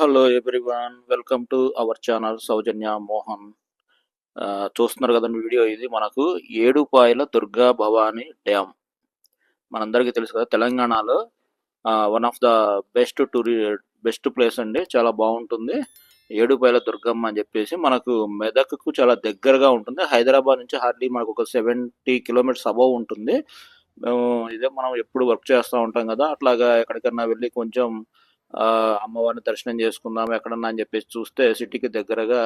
Hello everyone welcome to our channel Soujanya Mohan. ఆ, చూస్తున్నారు కదండి వీడియో ఇది. మనకు ఏడుపాయల దుర్గా భవాని డ్యామ్. మనందరికీ తెలుసు కదా తెలంగాణలో వన్ ఆఫ్ ద బెస్ట్ టూరి బెస్ట్ ప్లేస్ అండి. చాలా బాగుంటుంది. ఏడుపాయల దుర్గమ్మ అని చెప్పేసి మనకు మెదక్కు చాలా దగ్గరగా ఉంటుంది. హైదరాబాద్ నుంచి హార్డ్లీ మనకు ఒక సెవెంటీ కిలోమీటర్స్ అబవ్ ఉంటుంది. మేము ఇదే మనం ఎప్పుడు వర్క్ చేస్తూ ఉంటాం కదా అట్లాగా ఎక్కడికన్నా వెళ్ళి కొంచెం అమ్మవారిని దర్శనం చేసుకుందాం ఎక్కడన్నా అని చెప్పేసి చూస్తే సిటీకి దగ్గరగా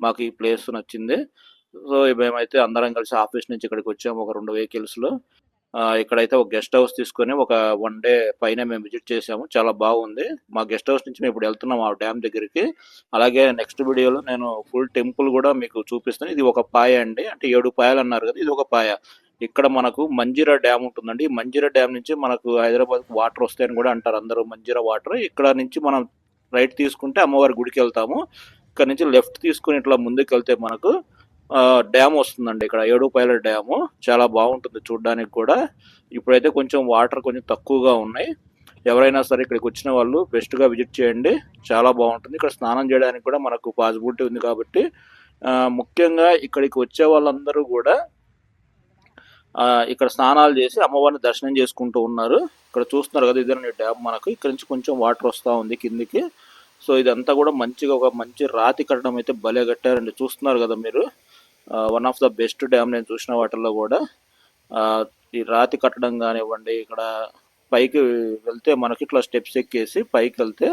మాకు ఈ ప్లేస్ నచ్చింది. సో మేమైతే అందరం కలిసి ఆఫీస్ నుంచి ఇక్కడికి వచ్చాము ఒక రెండు వెహికల్స్లో. ఇక్కడైతే ఒక గెస్ట్ హౌస్ తీసుకొని ఒక వన్ డే పైన మేము విజిట్ చేసాము. చాలా బాగుంది. మా గెస్ట్ హౌస్ నుంచి మేము ఇప్పుడు వెళ్తున్నాం ఆ డ్యామ్ దగ్గరికి. అలాగే నెక్స్ట్ వీడియోలో నేను ఫుల్ టెంపుల్ కూడా మీకు చూపిస్తాను. ఇది ఒక పాయ అండి. అంటే ఏడు పాయలు అన్నారు కదా ఇది ఒక పాయ. ఇక్కడ మనకు మంజిరా డ్యామ్ ఉంటుందండి. మంజీరా మంజిరా డ్యామ్ నుంచి మనకు హైదరాబాద్ వాటర్ వస్తాయని కూడా అంటారు అందరూ మంజిరా వాటర్. ఇక్కడ నుంచి మనం రైట్ తీసుకుంటే అమ్మవారి గుడికి వెళ్తాము. ఇక్కడ నుంచి లెఫ్ట్ తీసుకుని ఇట్లా ముందుకు వెళ్తే మనకు డ్యామ్ వస్తుందండి ఇక్కడ. ఏడుపాయల డ్యాము. చాలా బాగుంటుంది చూడడానికి కూడా. ఇప్పుడైతే కొంచెం వాటర్ కొంచెం తక్కువగా ఉన్నాయి. ఎవరైనా సరే ఇక్కడికి వచ్చిన వాళ్ళు బెస్ట్గా విజిట్ చేయండి. చాలా బాగుంటుంది. ఇక్కడ స్నానం చేయడానికి కూడా మనకు పాసిబిలిటీ ఉంది కాబట్టి ముఖ్యంగా ఇక్కడికి వచ్చే వాళ్ళందరూ కూడా ఇక్కడ స్నానాలు చేసి అమ్మవారిని దర్శనం చేసుకుంటూ ఉన్నారు. ఇక్కడ చూస్తున్నారు కదా ఇదే డ్యామ్ మనకు. ఇక్కడ నుంచి కొంచెం వాటర్ వస్తూ ఉంది కిందికి. సో ఇదంతా కూడా మంచిగా ఒక మంచి రాతి కట్టడం అయితే భలే కట్టారండి. చూస్తున్నారు కదా మీరు. One of the best dam నేను చూసిన వాటిల్లో కూడా. ఈ రాతి కట్టడం కానివ్వండి ఇక్కడ పైకి వెళ్తే మనకి ఇట్లా స్టెప్స్ ఎక్కేసి పైకి వెళ్తే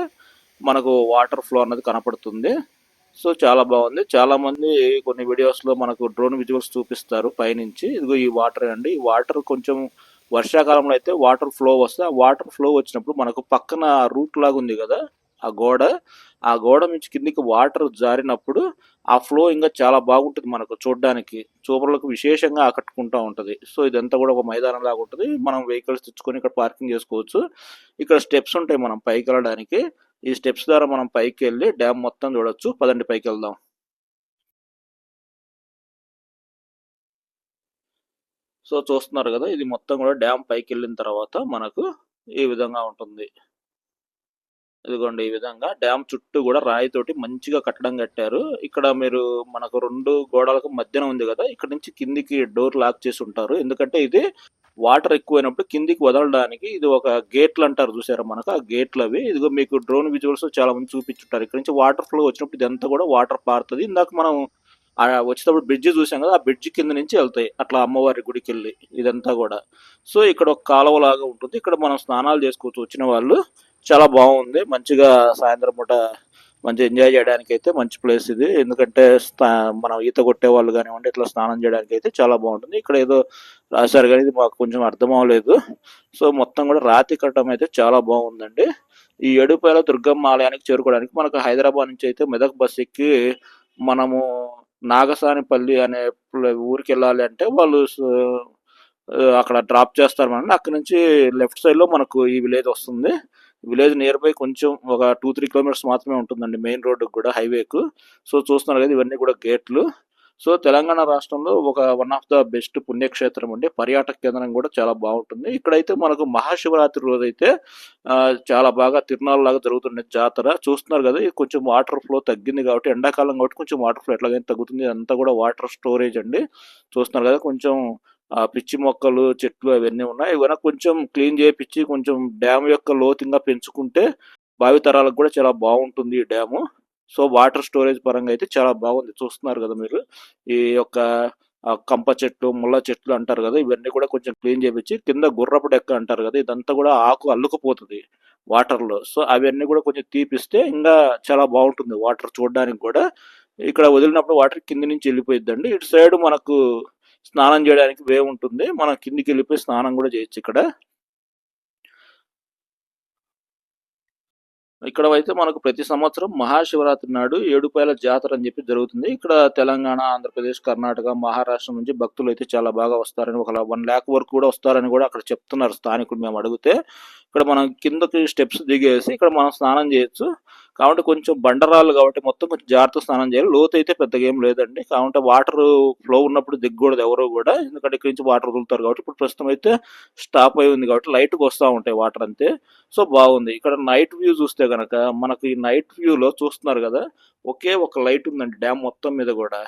మనకు వాటర్ ఫ్లో అన్నది కనపడుతుంది. సో చాలా బాగుంది. చాలా మంది కొన్ని వీడియోస్లో మనకు డ్రోన్ విజువల్స్ చూపిస్తారు. పైనుంచి ఇదిగో ఈ వాటర్ అండి. ఈ వాటర్ కొంచెం వర్షాకాలంలో అయితే వాటర్ ఫ్లో వస్తే ఆ వాటర్ ఫ్లో వచ్చినప్పుడు మనకు పక్కన రూట్ లాగా ఉంది కదా ఆ గోడ ఆ గోడ నుంచి కిందికి వాటర్ జారినప్పుడు ఆ ఫ్లో ఇంకా చాలా బాగుంటుంది మనకు చూడడానికి. చూపర్లకు విశేషంగా ఆకట్టుకుంటా ఉంటుంది. సో ఇదంతా కూడా ఒక మైదానం లాగా ఉంటుంది. మనం వెహికల్స్ తెచ్చుకొని ఇక్కడ పార్కింగ్ చేసుకోవచ్చు. ఇక్కడ స్టెప్స్ ఉంటాయి మనం పైకి వెళ్ళడానికి. ఈ స్టెప్స్ ద్వారా మనం పైకి వెళ్ళి డ్యామ్ మొత్తం చూడొచ్చు. పదండి పైకి వెళ్దాం సో చూస్తున్నారు కదా ఇది మొత్తం కూడా డ్యామ్ పైకి వెళ్ళిన తర్వాత మనకు ఈ విధంగా ఉంటుంది. ఇదిగోండి ఈ విధంగా డ్యామ్ చుట్టూ కూడా రాయితోటి మంచిగా కట్టడం కట్టారు. ఇక్కడ మీరు మనకు రెండు గోడలకు మధ్యన ఉంది కదా ఇక్కడ నుంచి కిందికి డోర్ లాక్ చేసి ఉంటారు. ఎందుకంటే ఇది వాటర్ ఎక్కువైనప్పుడు కిందికి వదలడానికి ఇది ఒక గేట్లు అంటారు చూసారా మనకు? ఆ గేట్లు అవి ఇదిగో మీకు డ్రోన్ విజువల్స్ చాలా మంది చూపించుంటారు. ఇక్కడ నుంచి వాటర్ ఫ్లో వచ్చినప్పుడు ఇదంతా కూడా వాటర్ పారుతుంది. ఇందాక మనం వచ్చేటప్పుడు బ్రిడ్జి చూసాం కదా ఆ బ్రిడ్జి కింద నుంచి వెళ్తాయి. అట్లా అమ్మవారి గుడికి వెళ్ళి ఇదంతా కూడా. సో ఇక్కడ ఒక కాలువ లాగా ఉంటుంది. ఇక్కడ మనం స్నానాలు చేసుకోవచ్చు. వచ్చిన వాళ్ళు చాలా బాగుంది. మంచిగా సాయంత్రం పూట మంచి ఎంజాయ్ చేయడానికి అయితే మంచి ప్లేస్ ఇది. ఎందుకంటే స్నా- మనం ఈత కొట్టే వాళ్ళు కానివ్వండి ఇట్లా స్నానం చేయడానికి అయితే చాలా బాగుంటుంది. ఇక్కడ ఏదో రాశారు కానీ ఇది మాకు కొంచెం అర్థం అవ్వలేదు. సో మొత్తం కూడా రాతి కట్టడం అయితే చాలా బాగుందండి. ఈ ఏడుపాయల దుర్గమ్మ ఆలయానికి చేరుకోవడానికి మనకు హైదరాబాద్ నుంచి అయితే మెదక్ బస్ ఎక్కి మనము నాగసానిపల్లి అనే ఊరికి వెళ్ళాలి అంటే వాళ్ళు అక్కడ డ్రాప్ చేస్తారు మనం అక్కడ నుంచి లెఫ్ట్ సైడ్లో మనకు ఈ విలేజ్ వస్తుంది. విలేజ్ నియర్ బై కొంచెం ఒక టూ త్రీ కిలోమీటర్స్ మాత్రమే ఉంటుందండి మెయిన్ రోడ్డుకు కూడా హైవేకు సో చూస్తున్నారు కదా ఇవన్నీ కూడా గేట్లు సో తెలంగాణ రాష్ట్రంలో ఒక వన్ ఆఫ్ ద బెస్ట్ పుణ్యక్షేత్రం అండి. పర్యాటక కేంద్రం కూడా చాలా బాగుంటుంది. ఇక్కడైతే మనకు మహాశివరాత్రి రోజు అయితే చాలా బాగా తిరునాళ్ళ లాగా జరుగుతుండే జాతర. చూస్తున్నారు కదా ఇది కొంచెం వాటర్ ఫ్లో తగ్గింది కాబట్టి ఎండాకాలం కాబట్టి కొంచెం వాటర్ ఫ్లో ఎట్లాగైనా తగ్గుతుంది. అంతా కూడా వాటర్ స్టోరేజ్ అండి. చూస్తున్నారు కదా కొంచెం ఆ పిచ్చి మొక్కలు చెట్లు అవన్నీ ఉన్నాయి. ఇవన్నీ కొంచెం క్లీన్ చేయించి కొంచెం డ్యామ్ యొక్క లోతుగా పెంచుకుంటే భావి తరాలకు కూడా చాలా బాగుంటుంది ఈ డ్యాము. సో వాటర్ స్టోరేజ్ పరంగా అయితే చాలా బాగుంది. చూస్తున్నారు కదా మీరు. ఈ యొక్క కంప చెట్లు ముళ్ళ చెట్లు అంటారు కదా ఇవన్నీ కూడా కొంచెం క్లీన్ చేయించి కింద గుర్రపు డెక్క అంటారు కదా ఇదంతా కూడా ఆకు అల్లుకుపోతుంది వాటర్లో సో అవన్నీ కూడా కొంచెం తీపిస్తే ఇంకా చాలా బాగుంటుంది వాటర్ చూడడానికి కూడా. ఇక్కడ వదిలినప్పుడు వాటర్ కింద నుంచి వెళ్ళిపోయిద్దండి. ఇటు సైడ్ మనకు స్నానం చేయడానికి వే ఉంటుంది. మనం కిందికి వెళ్ళిపోయి స్నానం కూడా చేయొచ్చు ఇక్కడ. ఇక్కడ అయితే మనకు ప్రతి సంవత్సరం మహాశివరాత్రి నాడు ఏడుపాయల జాతర అని చెప్పి జరుగుతుంది. ఇక్కడ తెలంగాణ ఆంధ్రప్రదేశ్ కర్ణాటక మహారాష్ట్ర నుంచి భక్తులు అయితే చాలా బాగా వస్తారని ఒక వన్ ల్యాక్ వరకు కూడా వస్తారని కూడా అక్కడ చెప్తున్నారు స్థానికులు మేము అడిగితే. ఇక్కడ మనం కిందకి స్టెప్స్ దిగేసి ఇక్కడ మనం స్నానం చేయొచ్చు. కాబట్టి కొంచెం బండరాలు కాబట్టి మొత్తం కొంచెం జాగ్రత్త స్నానం చేయాలి. లోతు అయితే పెద్దగా ఏం లేదండి. కాబట్టి వాటర్ ఫ్లో ఉన్నప్పుడు దిగకూడదు ఎవరు కూడా. ఎందుకంటే ఇక్కడి నుంచి వాటర్ వదులుతారు కాబట్టి ఇప్పుడు ప్రస్తుతం అయితే స్టాప్ అయి ఉంది కాబట్టి లైట్కి వస్తూ ఉంటాయి వాటర్ అంతే. సో బాగుంది. ఇక్కడ నైట్ వ్యూ చూస్తే కనుక మనకు ఈ నైట్ వ్యూలో చూస్తున్నారు కదా ఒకే ఒక లైట్ ఉందండి డ్యామ్ మొత్తం మీద కూడా.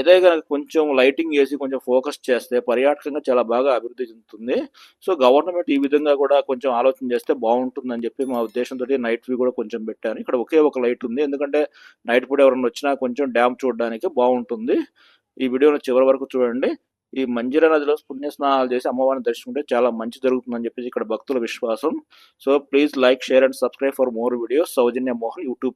అదే కనుక కొంచెం లైటింగ్ వేసి కొంచెం ఫోకస్ చేస్తే పర్యాటకంగా చాలా బాగా అభివృద్ధి చెందుతుంది. సో గవర్నమెంట్ ఈ విధంగా కూడా కొంచెం ఆలోచన చేస్తే బాగుంటుందని చెప్పి మా ఉద్దేశంతో నైట్ వ్యూ కూడా కొంచెం పెట్టాను. ఇక్కడ ఒకే ఒక లైట్ ఉంది. ఎందుకంటే నైట్ పూట ఎవరైనా వచ్చినా కొంచెం డ్యామ్ చూడడానికి బాగుంటుంది. ఈ వీడియోని చివరి వరకు చూడండి. ఈ మంజిరా నదిలో పుణ్య స్నానాలు చేసి అమ్మవారిని దర్శించుకుంటే చాలా మంచి జరుగుతుందని చెప్పేసి ఇక్కడ భక్తుల విశ్వాసం. So please like share and subscribe for more videos. Soujanya Mohan YouTube